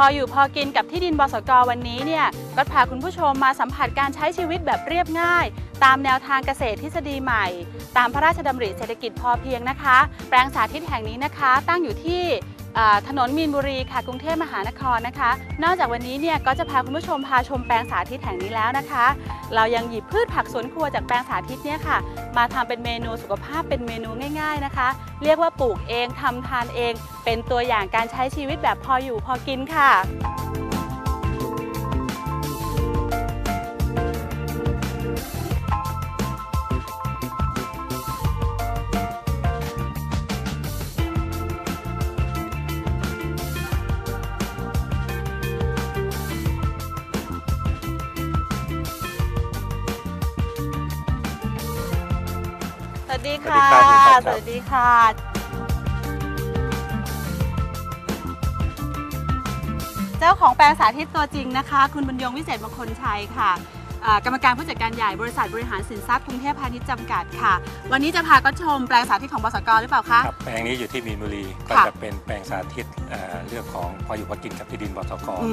พออยู่พอกินกับที่ดินบสกวันนี้เนี่ยก็พาคุณผู้ชมมาสัมผัสการใช้ชีวิตแบบเรียบง่าย ตามแนวทางเกษตรทฤษฎีใหม่ ตามพระราชดำริเศรษฐกิจพอเพียงนะคะ แปลงสาธิตแห่งนี้นะคะ ตั้งอยู่ที่ ถนนมีนบุรีค่ะกรุงเทพมหานครนะคะ นอกจากวันนี้เนี่ยก็จะพาคุณผู้ชมพาชมแปลงสาธิตแห่งนี้แล้วนะคะ เรายังหยิบพืชผักสวนครัวจากแปลงสาธิตเนี่ยค่ะ มาทำเป็นเมนูสุขภาพเป็นเมนูง่าย ๆนะคะ เรียกว่าปลูกเองทำทานเอง เป็นตัวอย่างการใช้ชีวิตแบบพออยู่พอกินค่ะ วัสดีค่ะ สวัสดีครับสวัสดีค่ะเจ้าของแปลงสาธิตตัวจริงนะคะ คุณบุญยงวิเศษมงคลชัยค่ะ อ่ากรรมการผู้จัดการใหญ่บริษัทบริหารสินทรัพย์กรุงเทพพาณิชย์จำกัดค่ะ วันนี้จะพาก็ชมแปลงสาธิตของบสกหรือเปล่าคะ ครับแปลงนี้อยู่ที่มีนบุรีก็ค่ะ จะเป็นแปลงสาธิตเอ่อเรื่องของพออยู่พอกินกับที่ดินบสกอื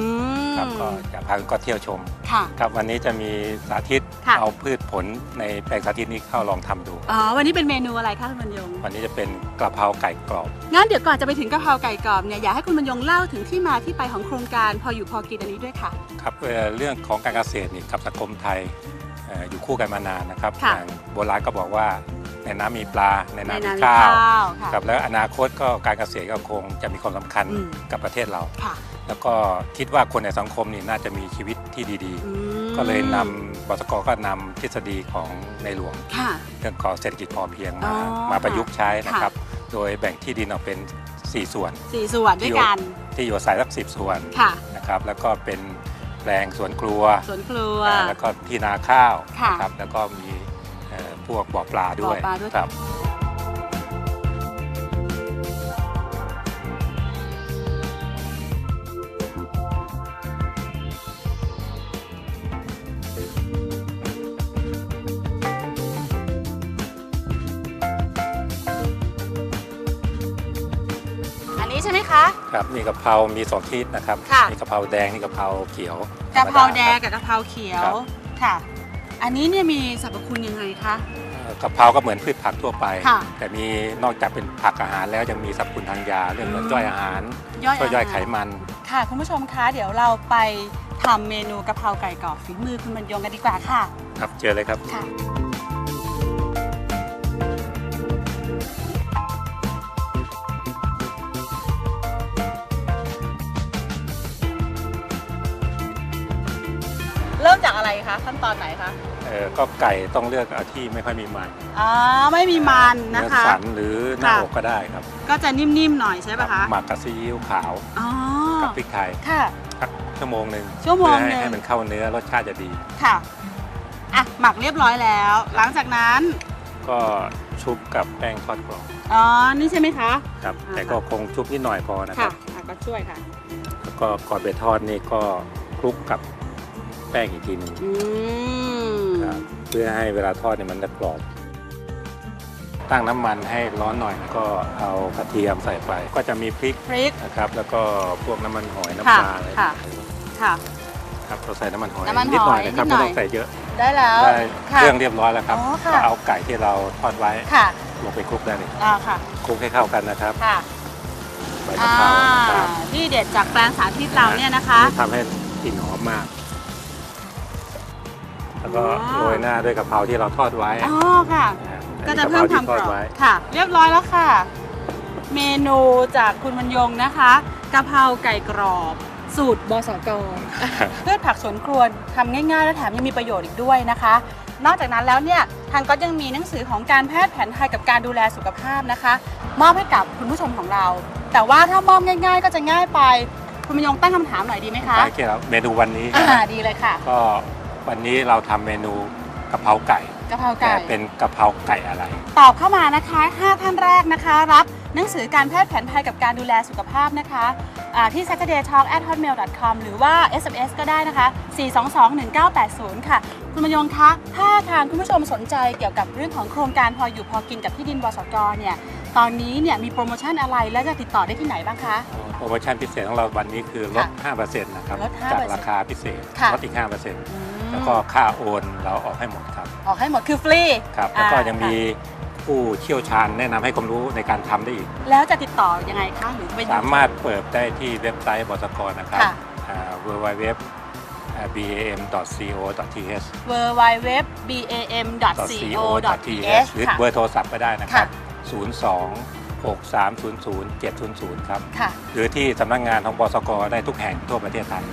มครับก็จะพาก็เที่ยวชม ค่ะ ครับวันนี้จะมีสาธิตค่ะ เอาพืชผลในแปลงสาธิตนี้เข้าลองทำดู อ๋อวันนี้เป็นเมนูอะไรคะคุณบุญยงวันนี้จะเป็นกระเพราไก่กรอบ งั้นเดี๋ยวก่อนจะไปถึงกะเพราไก่กรอบเนี่ยอยากให้คุณบรรยงเล่าถึงที่มาที่ไปของโครงการพออยู่พอกินอันนี้ด้วยค่ะ ครับเอ่อเรื่องของการเกษตรนี่กับสังคมไทยเอ่ออยู่คู่กันมานานนะครับค่ะอย่างโบราณก็บอกว่าในน้ำมีปลาในในน้ำมีนาฬิข้าวข้าวค่ะครับแล้วอนาคตก็การเกษตรก็คงจะมีความสำคัญอืมกับประเทศเราค่ะแล้วก็คิดว่าคนในสังคมนี่น่าจะมีชีวิตที่ดีอืมๆก็เลยนำบสกก็นำทฤษฎีของในหลวงค่ะเรื่องของเศรษฐกิจพอเพียงอ๋มาอมาประยุกต์ใช้นะค่ะครับ โดยแบ่งที่ดินออกเป็น 4 ส่วนสี่ส่วนด้วยกันที่อยู่อาศัยสักสิบส่วนค่ะนะครับแล้วก็เป็น แปลงสวนครัวสวนครัวอ่าแล้วก็ที่นาข้าวค่ะนะครับแล้วก็มีเอ่อพวกบ่อปลาด้วยบ่อปลาด้วยครับ คะครับมีกะเพรา มีสองชนิดนะครับ ค่ะ มีกะเพราแดง มีกะเพราเขียวกะเพราแดงธรรมกับกะเพราเขียวครับ ค่ะ อันนี้เนี่ยมีสรรพคุณยังไงคะ เอ่อกะเพราก็เหมือนพืชผักทั่วไป ค่ะแต่มีนอกจากเป็นผักอาหารแล้วยังมีสรรพคุณทางยา เรื่องเหมือนอืม ย่อยอาหารย่อยช่วยย่อยอาไขหาร มัน ค่ะ คุณผู้ชมคะ เดี๋ยวเราไปทำเมนูกะเพราไก่กรอบฝีมือคุณบรรยงกันดีกว่าค่ะ ครับเจอเลยครับ ค่ะ อะไรคะขั้นตอนไหนคะเอ่อก็ไก่ต้องเลือกเอาที่ไม่ค่อยมีมันอ๋อไม่มีมันนะเนื้อคะ สันหรือหน้าค่ะ อกก็ได้ครับก็จะนิ่มๆหน่อยใช่ปะคะหมักกับซีอิ๊วขาวอ๋อกับพริกไทยค่ะ สักชั่วโมงหนึ่งชั่วโมงเพื่อหนึ่งให้ให้มันเข้าเนื้อรสชาติจะดี ค่ะอะหมักเรียบร้อยแล้ว หลังจากนั้นก็ชุบกับแป้งทอดกรอบอ๋อนี่ใช่ไหมคะ ครับ อ่า แต่ก็คงชุบนิดหน่อยพอนะคค่ะรับ อะก็ช่วยค่ะแล้วก็ก่อนไปทอดนี่ก็คลุกกับแป้งอีกทีหนึงอืมครับเพื่อให้เวลาทอดเนี่ยมันจะกรอบ ตั้งน้ำมันให้ร้อนหน่อยแล้วก็เอากระเทียมใส่ไป ก็จะมีพริกพริก นะครับ แล้วก็พวกน้ำมันหอยน้ำค่ะปลาอะไรค่ะ ค่ะ ครับเราใส่น้ำมันหอยน้ำมันหอยนิดหน่อยนะครับนิดหน่ไม่อย ต้องใส่เยอะได้แล้วได้ค่ะ เครื่องเรียบร้อยแล้วครับอ๋อค่ะ ก็เอาไก่ที่เราทอดไว้ค่ะลงไปคลุกได้เลยอ่าค่ะคลุกให้เข้ากันนะครับค่ะใบกะอ่าเพราครับที่เด็ดจากแปลงสาธิตเราเนี่ยนะคะทำให้กลิ่นหอมมาก แล้วก็อ๋อ โรยหน้าด้วยกะเพราที่เราทอดไว้อ๋อค่ะ นะฮะก็จะอันเพิ่นี้มกะเพความรที่ทกอรอบดไว้ค่ะ เรียบร้อยแล้วค่ะ เมนูจากคุณบรรยงนะคะกะเพราไก่กรอบ สูตรบสกเพื่อผักสวนครัวทำง่ายๆ และแถมยังมีประโยชน์อีกด้วยนะคะ นอกจากนั้นแล้วเนี่ยทางก็ยังมีหนังสือของการแพทย์แผนไทยกับการดูแลสุขภาพนะคะ มอบให้กับคุณผู้ชมของเรา แต่ว่าถ้ามอบง่าย ๆ ก็จะง่ายไป คุณบรรยงตั้งคำถามหน่อยดีไหมคะใช่เกี่ยวกับเมนูวันนี้อ่าดีเลยค่ะ ก็ วันนี้เราทำเมนูกะเพราไก่กะเพราแต่ไก่ เป็นกะเพราไก่อะไร ตอบเข้ามานะคะ5ท่านแรกนะคะ รับหนังสือการแพทย์แผนไทยกับการดูแลสุขภาพนะคะอ่าที่ saturday talk at hotmail com หรือว่า sms ก็ได้นะคะ 4221980 ค่ะ คุณมยงคะถ้าทางคุณผู้ชมสนใจเกี่ยวกับเรื่องของโครงการพออยู่พอกินกับที่ดินบสกเนี่ย ตอนนี้เนี่ยมีโปรโมชั่นอะไรและจะติดต่อได้ที่ไหนบ้างคะ โปรโมชั่นพิเศษของเราวันนี้คือลดค่ะ5%นะครับลด5%จากราคาพิเศษค่ะ ลดอีก 5%อืม แล้วก็ค่าโอนเราออกให้หมดครับ ออกให้หมดคือฟรีครับแล้วก็อ่ายังมีผู้เชี่ยวชาญแนะนำให้ความรู้ในการทำได้อีก แล้วจะติดต่อยังไงคะหรือไปดูสามารถเปิดได้ที่เว็บไซต์บสกนะครับค่ะ w w w bam.co.th w w w b a m c o t h หรือค่ะเบอร์โทรศัพท์ก็ได้นะครับค่ะ02 6300 700 ครับค่ะหรือที่สำนักงานของบสกได้ทุกแห่งทั่วประเทศไทย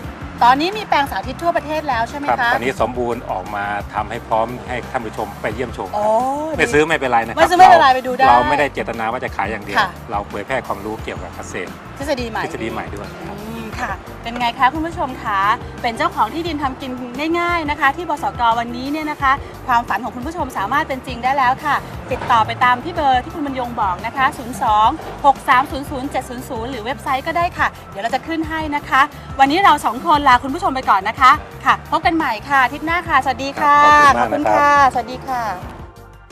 ตอนนี้มีแปลงสาธิตทั่วประเทศแล้วใช่ไหมครับคะ ตอนนี้สมบูรณ์ออกมาทำให้พร้อมให้ท่านผู้ชมไปเยี่ยมชมโอ้ครับไม่ซื้อไม่เป็นไรนะครัไม่ซื้อไม่เป็นไรไปดูได้เราไม่ได้เจตนาว่าจะขายอย่างเดียว ค่ะ เราเผยแพร่ความรู้เกี่ยวกับเกษตรทฤษฎีใหม่ ทฤษฎีใหม่ด้วยครับอืม ค่ะ เป็นไงคะคุณผู้ชมคะ เป็นเจ้าของที่ดินทำกินง่าย ๆนะคะ ที่บสกวันนี้เนี่ยนะคะ ความฝันของคุณผู้ชมสามารถเป็นจริงได้แล้วค่ะ ติดต่อไปตามที่เบอร์ที่คุณบรรยงบอกนะคะ 02 6300 700 หรือเว็บไซต์ก็ได้ค่ะ เดี๋ยวเราจะขึ้นให้นะคะ วันนี้เราสองคนลาคุณผู้ชมไปก่อนนะคะ ค่ะ พบกันใหม่ค่ะอาทิตย์หน้าค่ะ สวัสดีค่ะครับขอบคุณมากนะครับค่ะสวัสดีค่ะ